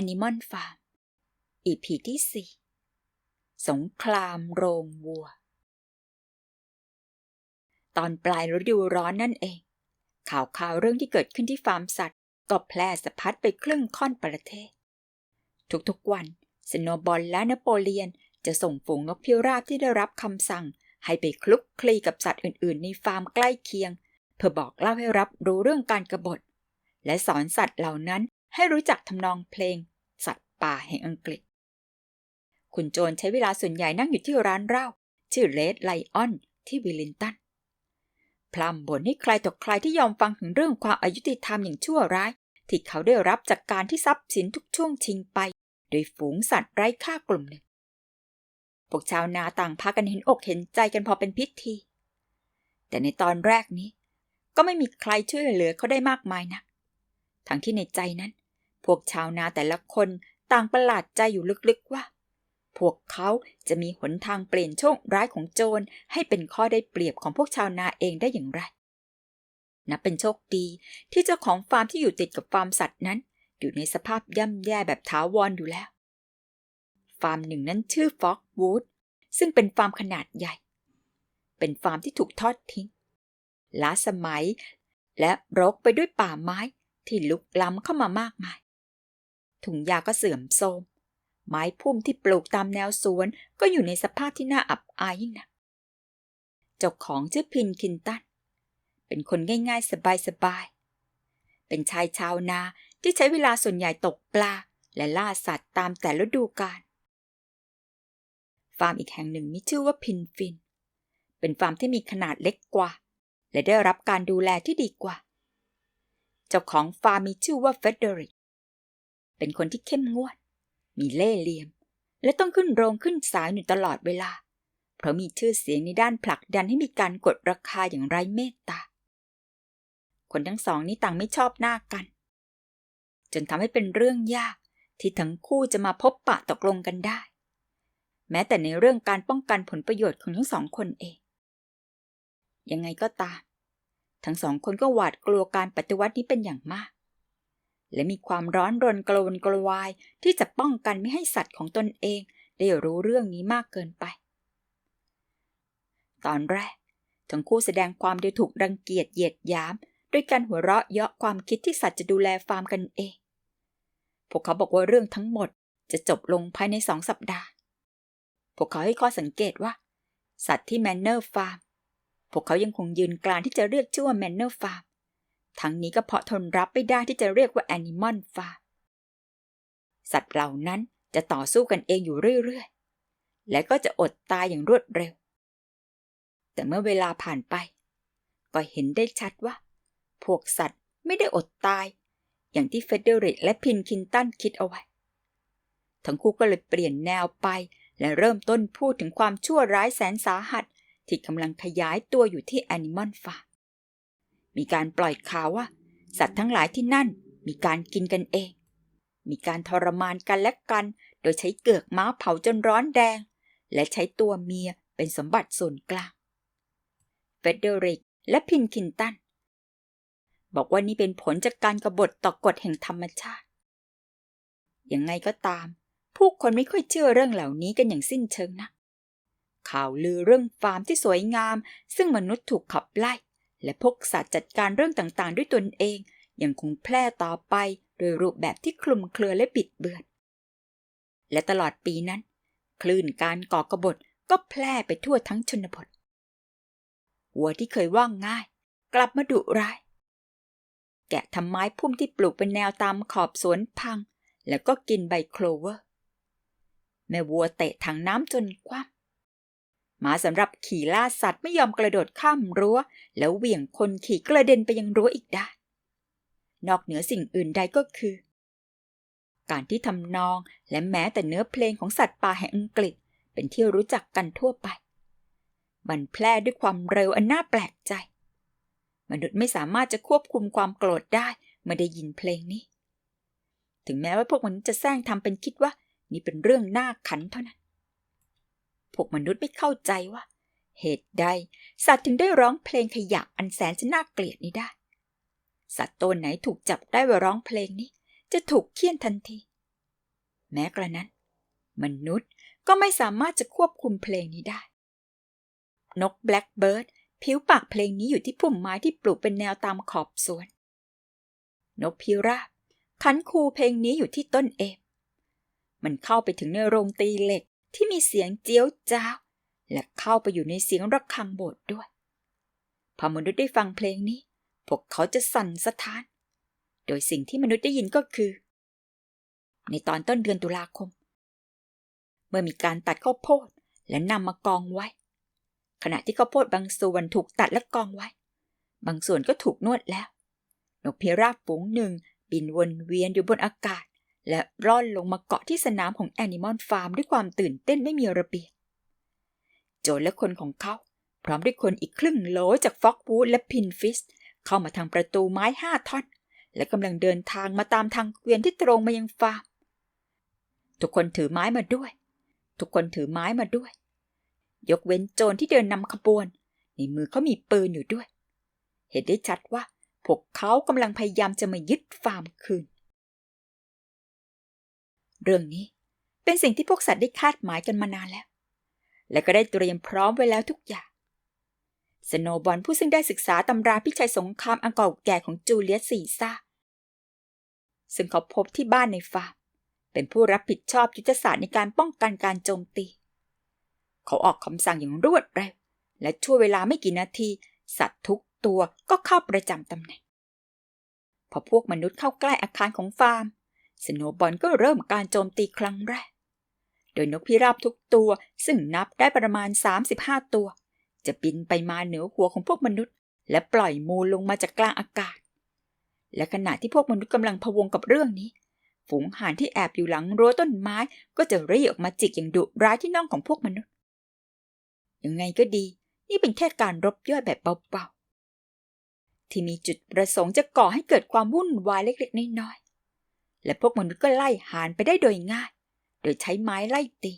Animal Farm EP ที่ 4 สงครามโรงวัว ตอนปลายฤดูร้อนนั่นเอง ข่าวข่าวเรื่องที่เกิดขึ้นที่ฟาร์มสัตว์ ก็แพร่สะพัดไปครึ่งค่อนประเทศ ทุกๆวัน สโนบอลและนโปเลียนจะส่งฝูงนกพิราบที่ได้รับคำสั่ง ให้ไปคลุกคลีกับสัตว์อื่น ๆ ในฟาร์มใกล้เคียง เพื่อบอกเล่าให้รับรู้เรื่องการกบฏ และสอนสัตว์เหล่านั้นให้รู้จักทำนองเพลง สัตว์ป่าแห่งอังกฤษ คุณโจนใช้เวลาส่วนใหญ่นั่งอยู่ที่ร้านเหล้าชื่อเลดไลออนที่วิลลินตันพร่ำบ่นให้ใครต่อใครที่ยอมฟังถึงเรื่องความอายุติธรรมอย่างชั่วร้าย ที่เขาได้รับจากการที่ทรัพย์สินทุกช่วงชิงไป โดยฝูงสัตว์ไร้ค่ากลุ่มหนึ่งพวกชาวนาต่างพากันเห็นอกเห็นใจกันพอเป็นพิธี แต่ในตอนแรกนี้ ก็ไม่มีใครช่วยเหลือเขาได้มากมายนักทั้งที่ในใจนั้น พวกชาวนาแต่ละคนต่างประหลาดใจอยู่ลึกๆว่า พวกเขาจะมีหนทางเปลี่ยนโชคร้ายของโจรให้เป็นข้อได้เปรียบของพวกชาวนาเองได้อย่างไร นับเป็นโชคดีที่เจ้าของฟาร์มที่อยู่ติดกับฟาร์มสัตว์นั้น อยู่ในสภาพย่ำแย่แบบถาวรออยู่แล้ว ฟาร์มหนึ่งนั้นชื่อฟ็อกวูดซึ่งเป็นฟาร์มขนาดใหญ่ เป็นฟาร์มที่ถูกทอดทิ้งล้าสมัยและรกไปด้วยป่าไม้ที่ลุกล้ำเข้ามามากมาย ถุงยาก็เสื่อมโทรม ไม้พุ่มที่ปลูกตามแนวสวนก็อยู่ในสภาพที่น่าอับอายยิ่งนักเจ้าของชื่อพินคินตัน เป็นคนง่ายๆ สบายๆ เป็นชายชาวนาที่ใช้เวลาส่วนใหญ่ตกปลา และล่าสัตว์ตามแต่ฤดูกาล ฟาร์มอีกแห่งหนึ่งมีชื่อว่าพินฟิน เป็นฟาร์มที่มีขนาดเล็กกว่า และได้รับการดูแลที่ดีกว่า เจ้าของฟาร์มมีชื่อว่าเฟเดริก เป็นคนที่เข้มงวด มีเล่ห์เหลี่ยม และต้องขึ้นโรงขึ้นศาลอยู่ตลอดเวลา เพราะมีชื่อเสียงในด้านผลักดันให้มีการกดราคาอย่างไร้เมตตา คนทั้งสองนี้ต่างไม่ชอบหน้ากัน จนทำให้เป็นเรื่องยากที่ทั้งคู่จะมาพบปะตกลงกันได้ แม้แต่ในเรื่องการป้องกันผลประโยชน์ของทั้งสองคนเอง ยังไงก็ตาม ทั้งสองคนก็หวาดกลัวการปฏิวัตินี้เป็นอย่างมาก และมีความร้อนรนกระวนกระวายที่จะป้องกันไม่ให้สัตว์ของตนเอง ได้รู้เรื่องนี้มากเกินไป ตอนแรก ทั้งคู่แสดงความโดยถูกรังเกียจเหยียดหยาม ด้วยการหัวเราะเยาะความคิดที่สัตว์จะดูแลฟาร์มกันเอง พวกเขาบอกว่าเรื่องทั้งหมดจะจบลงภายในสองสัปดาห์ พวกเขาให้ข้อสังเกตว่า สัตว์ที่แมนเนอร์ฟาร์ม พวกเขายังคงยืนกรานที่จะเรียกชื่อว่าแมนเนอร์ฟาร์ม ทั้งนี้ก็เพราะทนรับไม่ได้ที่จะเรียกว่าแอนิมอลฟาร์มสัตว์เหล่านั้นจะต่อสู้กันเองอยู่เรื่อยๆ และก็จะอดตายอย่างรวดเร็ว แต่เมื่อเวลาผ่านไป ก็เห็นได้ชัดว่า พวกสัตว์ไม่ได้อดตาย อย่างที่เฟเดริกและพินคินตันคิดเอาไว้ ทั้งคู่ก็เลยเปลี่ยนแนวไปและเริ่มต้นพูดถึงความชั่วร้ายแสนสาหัส ที่กำลังขยายตัวอยู่ที่แอนิมอลฟาร์ม มีการปล่อยข่าวว่า สัตว์ทั้งหลายที่นั่นมีการกินกันเอง มีการทรมานกันและกัน โดยใช้เกือกม้าเผาจนร้อนแดง และใช้ตัวเมียเป็นสมบัติส่วนกลาง เฟเดริกและพินคินตัน บอกว่านี่เป็นผลจากการกรบฏต่อกฎแห่งธรรมชาติ ยังไงก็ตาม ผู้คนไม่ค่อยเชื่อเรื่องเหล่านี้กันอย่างสิ้นเชิงนะข่าวลือเรื่องฟาร์มที่สวยงาม ซึ่งมนุษย์ถูกขับไล่ และพวกสัตว์จัดการเรื่องต่างๆ ด้วยตนเองยังคงแพร่ต่อไปโดยรูปแบบที่คลุมเครือและบิดเบือน และตลอดปีนั้น คลื่นการก่อกบฏก็แพร่ไปทั่วทั้งชนบท วัวที่เคยว่างง่าย กลับมาดุร้าย แกะทำไม้พุ่มที่ปลูกเป็นแนวตามขอบสวนพัง แล้วก็กินใบโคลเวอร์ แม่วัวเตะถังน้ำจนคว่ำ หมาสำหรับขี่ล่าสัตว์ไม่ยอมกระโดดข้ามรั้ว แล้วเหวี่ยงคนขี่กระเด็นไปยังรั้วอีกด้านนอกเหนือสิ่งอื่นใดก็คือ การที่ทำนองและแม้แต่เนื้อเพลงของสัตว์ป่าแห่งอังกฤษ เป็นที่รู้จักกันทั่วไป มันแพร่ด้วยความเร็วอันน่าแปลกใจ มนุษย์ไม่สามารถจะควบคุมความโกรธได้เมื่อได้ยินเพลงนี้ ถึงแม้ว่าพวกมันจะแซงทำเป็นคิดว่า นี่เป็นเรื่องน่าขันเท่านั้น พวกมนุษย์ไม่เข้าใจว่า เหตุใด สัตว์ถึงได้ร้องเพลงขยะอันแสนจะน่าเกลียดนี้ได้ สัตว์ตัวไหนถูกจับได้ว่าร้องเพลงนี้ จะถูกเคี่ยนทันที แม้กระนั้น มนุษย์ก็ไม่สามารถจะควบคุมเพลงนี้ได้ นกแบล็กเบิร์ดผิวปากเพลงนี้อยู่ที่พุ่มไม้ที่ปลูกเป็นแนวตามขอบสวน นกพิราบขันคูเพลงนี้อยู่ที่ต้นเอฟมันเข้าไปถึงในโรงตีเหล็ก ที่มีเสียงเจียวจ้าวและเข้าไปอยู่ในเสียงระฆังโบสถ์ด้วย พอมนุษย์ได้ฟังเพลงนี้ พวกเขาจะสั่นสะท้าน โดยสิ่งที่มนุษย์ได้ยินก็คือ ในตอนต้นเดือนตุลาคม เมื่อมีการตัดข้าวโพดและนำมากองไว้ ขณะที่ข้าวโพดบางส่วนถูกตัดและกองไว้ บางส่วนก็ถูกนวดแล้ว นกพิราบฝูงหนึ่งบินวนเวียนอยู่บนอากาศ และร่อนลงมาเกาะที่สนามของแอนิมอลฟาร์มด้วยความตื่นเต้นไม่มีระเบียบโจรและคนของเขา พร้อมด้วยคนอีกครึ่งโหลจากฟ็อกวูดและพินฟิส เข้ามาทางประตูไม้ห้าท่อน และกำลังเดินทางมาตามทางเกวียนที่ตรงมายังฟาร์ม ทุกคนถือไม้มาด้วย ทุกคนถือไม้มาด้วย ยกเว้นโจรที่เดินนำขบวน ในมือเขามีปืนอยู่ด้วย เห็นได้ชัดว่าพวกเขากำลังพยายามจะมายึดฟาร์มคืน เรื่องนี้เป็นสิ่งที่พวกสัตว์ได้คาดหมายกันมานานแล้ว และก็ได้เตรียมพร้อมไว้แล้วทุกอย่างสโนบอลผู้ซึ่งได้ศึกษาตำราพิชัยสงครามอันเก่าแก่ของจูเลียสซีซ่า ซึ่งเขาพบที่บ้านในฟาร์มเป็นผู้รับผิดชอบยุทธศาสตร์ในการป้องกันการโจมตี เขาออกคำสั่งอย่างรวดเร็ว และชั่วเวลาไม่กี่นาที สัตว์ทุกตัวก็เข้าประจำตำแหน่ง พอพวกมนุษย์เข้าใกล้อาคารของฟาร์ม สโนบอลก็เริ่มการโจมตีครั้งแรก โดยนกพิราบทุกตัวซึ่งนับได้ประมาณ 35 ตัว จะบินไปมาเหนือหัวของพวกมนุษย์ และปล่อยมูลลงมาจากกลางอากาศ และขณะที่พวกมนุษย์กำลังพะวงกับเรื่องนี้ ฝูงห่านที่แอบอยู่หลังรั้วต้นไม้ก็จะรีออกมาจิกอย่างดุร้ายที่น่องของพวกมนุษย์ ยังไงก็ดี นี่เป็นแค่การรบย่อยแบบเบาๆที่มีจุดประสงค์จะก่อให้เกิดความวุ่นวายเล็กๆน้อยๆ และพวกมนุษย์ก็ไล่หานไปได้โดยง่าย โดยใช้ไม้ไล่ตี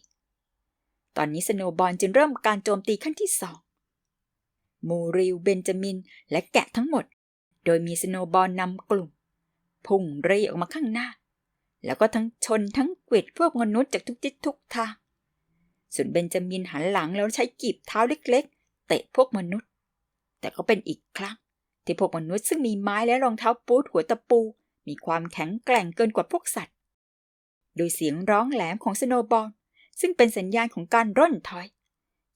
ตอนนี้สโนบอลจึงเริ่มการโจมตีขั้นที่สอง มูริลเบนจามิน และแกะทั้งหมด โดยมีสโนบอลนำกลุ่ม พุ่งเรยออกมาข้างหน้า แล้วก็ทั้งชนทั้งกวิดพวกมนุษย์จากทุกทิศทุกทาง ส่วนเบนจามินหันหลังแล้วใช้กีบเท้าเล็กๆ เตะพวกมนุษย์ แต่ก็เป็นอีกครั้งที่พวกมนุษย์ซึ่งมีไม้และรองเท้าปูดหัวตะปู มีความแข็งแกร่งเกินกว่าพวกสัตว์ โดยเสียงร้องแหลมของสโนบอลซึ่งเป็นสัญญาณของการร่นถอย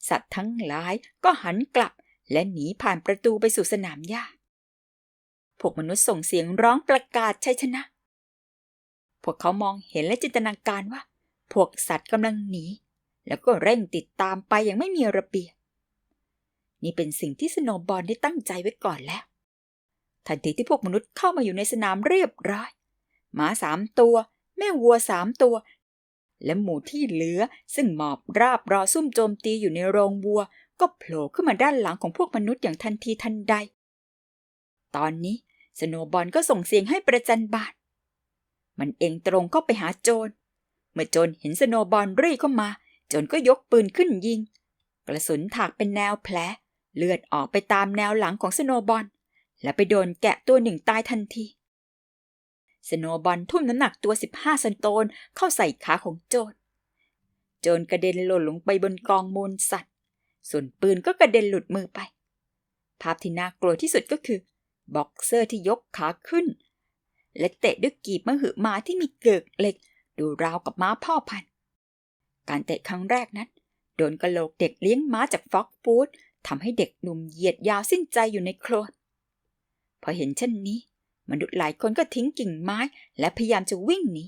สัตว์ทั้งหลายก็หันกลับและหนีผ่านประตูไปสู่สนามหญ้า พวกมนุษย์ส่งเสียงร้องประกาศชัยชนะ พวกเขามองเห็นและจินตนาการว่า พวกสัตว์กำลังหนี แล้วก็เร่งติดตามไปอย่างไม่มีระเบียบ นี่เป็นสิ่งที่สโนบอลได้ตั้งใจไว้ก่อนแล้ว ทันทีที่พวกมนุษย์เข้ามาอยู่ในสนามเรียบร้อยหมาสามตัว แม่วัวสามตัว และหมูที่เหลือซึ่งหมอบราบรอซุ่มโจมตีอยู่ในโรงวัว ก็โผล่ขึ้นมาด้านหลังของพวกมนุษย์อย่างทันทีทันใด ตอนนี้สโนบอลก็ส่งเสียงให้ประจันบาทมันเองตรงเข้าไปหาโจร เมื่อโจรเห็นสโนบอลรีเข้ามา โจรก็ยกปืนขึ้นยิง กระสุนถากเป็นแนวแผล เลือดออกไปตามแนวหลังของสโนบอล และไปโดนแกะตัวหนึ่งตายทันที สโนบอลทุ่มน้ำหนักตัว 15 สันโตนเข้าใส่ขาของโจรโจรกระเด็นหล่นลงไปบนกองมูลสัตว์ ส่วนปืนก็กระเด็นหลุดมือไป ภาพที่น่ากลัวที่สุดก็คือ บ็อกเซอร์ที่ยกขาขึ้น และเตะด้วยกีบมะหือมาที่มีเกิกเหล็ก ดูราวกับม้าพ่อพันธุ์ การเตะครั้งแรกนั้นโดนกระโหลกเด็กเลี้ยงม้าจากฟ็อกฟูดทำให้เด็กหนุ่มเหยียดยาวสิ้นใจอยู่ในโคลน พอเห็นเช่นนี้ มนุษย์หลายคนก็ทิ้งกิ่งไม้และพยายามจะวิ่งหนี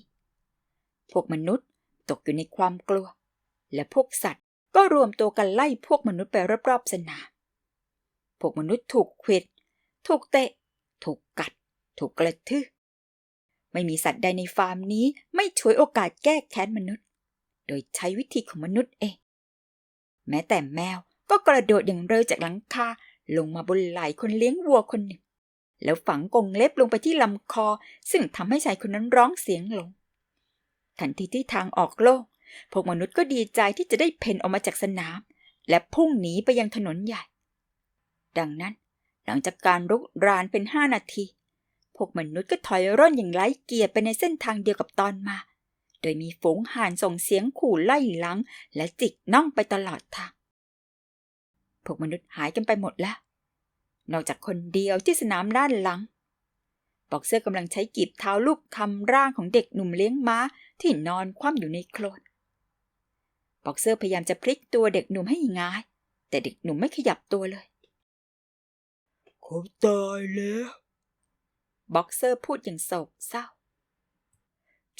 พวกมนุษย์ตกอยู่ในความกลัว และพวกสัตว์ก็รวมตัวกันไล่พวกมนุษย์ไปรอบๆสนาม พวกมนุษย์ถูกขวิด ถูกเตะ ถูกกัด ถูกกระทืบไม่มีสัตว์ใดในฟาร์มนี้ไม่ช่วยโอกาสแก้แค้นมนุษย์ โดยใช้วิธีของมนุษย์เอง แม้แต่แมวก็กระโดดอย่างเร็วจากหลังคาลงมาบนไหล่คนเลี้ยงวัวคนหนึ่ง แล้วฝังกงเล็บลงไปที่ลำคอ ซึ่งทำให้ชายคนนั้นร้องเสียงหลง ทันทีที่ทางออกโล่งพวกมนุษย์ก็ดีใจที่จะได้เพ่นออกมาจากสนาม และพุ่งหนีไปยังถนนใหญ่ ดังนั้น หลังจากการรุกรานเป็นห้านาที พวกมนุษย์ก็ถอยร่นอย่างไร้เกียรต์ไปในเส้นทางเดียวกับตอนมา โดยมีฝูงห่านส่งเสียงขู่ไล่หลัง และจิกน่องไปตลอดทาง พวกมนุษย์หายกันไปหมดแล้ว นอกจากคนเดียวที่สนามด้านหลังบอกเสื้อกำลังใช้กีบเท้าลูกคำร่างของเด็กหนุ่มเลี้ยงม้าที่นอนคว่ำอยู่ในโคลนบอกเสื้อพยายามจะพลิกตัวเด็กหนุ่มให้หงาย แต่เด็กหนุ่มไม่ขยับตัวเลยเขาตายแล้วบ็อกเซอร์พูดอย่างโศกเศร้า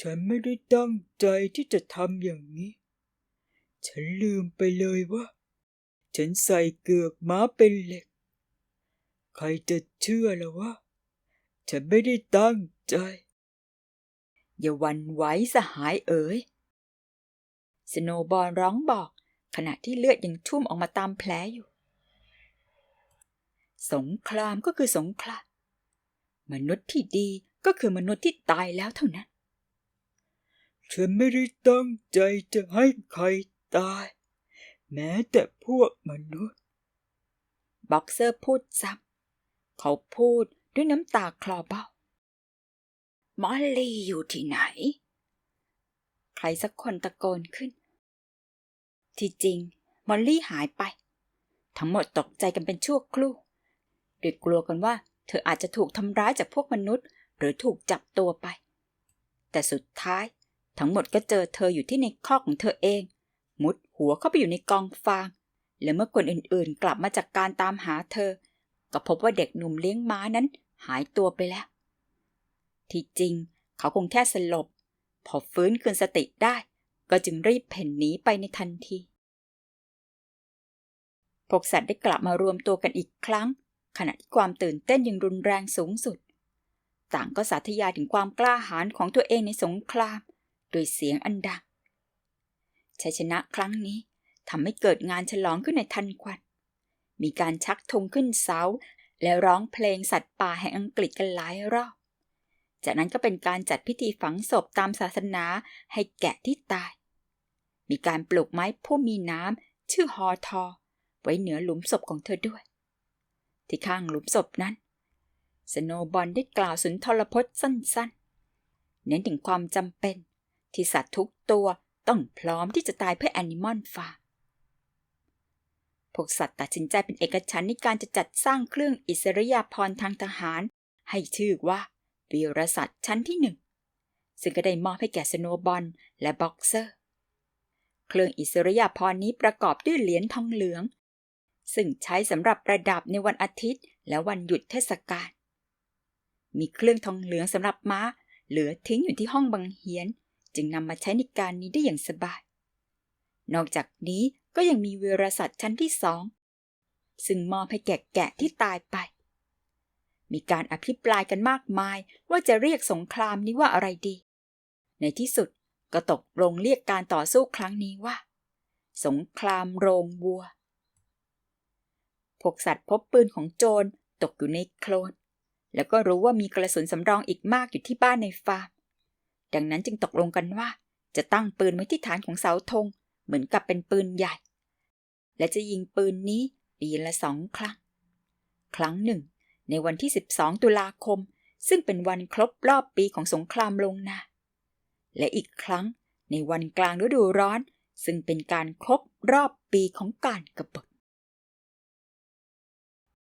ฉันไม่ได้ตั้งใจที่จะทำอย่างนี้ ฉันลืมไปเลยว่า ฉันใส่เกือกม้าเป็นเหล็ก ใครจะเชื่อล่ะว่าฉันไม่ได้ตั้งใจ อย่าหวันไหวสหายเอ๋ย สโนบอลร้องบอกขณะที่เลือดยังชุ่มออกมาตามแผลอยู่ สงครามก็คือสงคราม มนุษย์ที่ดีก็คือมนุษย์ที่ตายแล้วเท่านั้น ฉันไม่ได้ตั้งใจจะให้ใครตาย แม้แต่พวกมนุษย์ บ็อกเซอร์พูดซ้ำ เขาพูดด้วยน้ำตาคลอเบ้ามอลลี่อยู่ที่ไหน ใครสักคนตะโกนขึ้น ที่จริง มอลลี่หายไป ทั้งหมดตกใจกันเป็นชั่วครู่โดยกลัวกันว่า เธออาจจะถูกทำร้ายจากพวกมนุษย์ หรือถูกจับตัวไป แต่สุดท้าย ทั้งหมดก็เจอเธออยู่ที่ในคอกของเธอเอง มุดหัวเข้าไปอยู่ในกองฟาง และเมื่อคนอื่นๆ กลับมาจากการตามหาเธอ ก็พบว่าเด็กหนุ่มเลี้ยงม้านั้นหายตัวไปแล้ว ที่จริงเขาคงแค่สลบ พอฟื้นคืนสติได้ ก็จึงรีบเพ่นหนีไปในทันที พวกสัตว์ได้กลับมารวมตัวกันอีกครั้ง ขณะที่ความตื่นเต้นยังรุนแรงสูงสุด ต่างก็สาธยายถึงความกล้าหาญของตัวเองในสงคราม โดยเสียงอันดังชัยชนะครั้งนี้ทำให้เกิดงานฉลองขึ้นในทันควัน มีการชักธงขึ้นเสา และร้องเพลงสัตว์ป่าแห่งอังกฤษกันหลายรอบ จากนั้นก็เป็นการจัดพิธีฝังศพตามศาสนาให้แกะที่ตาย มีการปลูกไม้ผู้มีน้ำชื่อฮอทอ ไว้เหนือหลุมศพของเธอด้วย ที่ข้างหลุมศพนั้น สโนบอลได้กล่าวสุนทรพจน์สั้นๆ เน้นถึงความจำเป็น ที่สัตว์ทุกตัวต้องพร้อมที่จะตายเพื่อแอนิมอลฟาร์ม พวกสัตว์ตัดสินใจเป็นเอกฉันในการจะจัดสร้างเครื่องอิสริยาภรณ์ทางทหาร ให้ชื่อว่าวีรสัตว์ชั้นที่หนึ่งซึ่งก็ได้มอบให้แก่สโนบอลและบ็อกเซอร์ เครื่องอิสริยาภรณ์นี้ประกอบด้วยเหรียญทองเหลือง ซึ่งใช้สำหรับประดับในวันอาทิตย์ และวันหยุดเทศกาล มีเครื่องทองเหลืองสำหรับม้า เหลือทิ้งอยู่ที่ห้องบังเฮียน จึงนำมาใช้ในการนี้ได้อย่างสบาย นอกจากนี้ ก็ยังมีเวรสัตว์ชั้นที่สอง ซึ่งมอบให้แก่แกะที่ตายไป มีการอภิปรายกันมากมายว่าจะเรียกสงครามนี้ว่าอะไรดี ในที่สุดก็ตกลงเรียกการต่อสู้ครั้งนี้ว่า สงครามโรงวัว พวกสัตว์พบปืนของโจรตกอยู่ในโคลน แล้วก็รู้ว่ามีกระสุนสำรองอีกมากอยู่ที่บ้านในฟาร์ม ดังนั้นจึงตกลงกันว่าจะตั้งปืนไว้ที่ฐานของเสาธง เหมือนกับเป็นปืนใหญ่ และจะยิงปืนนี้ปีละสองครั้ง ครั้งหนึ่ง ในวันที่ 12 ตุลาคม ซึ่งเป็นวันครบรอบปีของสงครามลงนา และอีกครั้งในวันกลางฤดูร้อน ซึ่งเป็นการครบรอบปีของการกรบฏ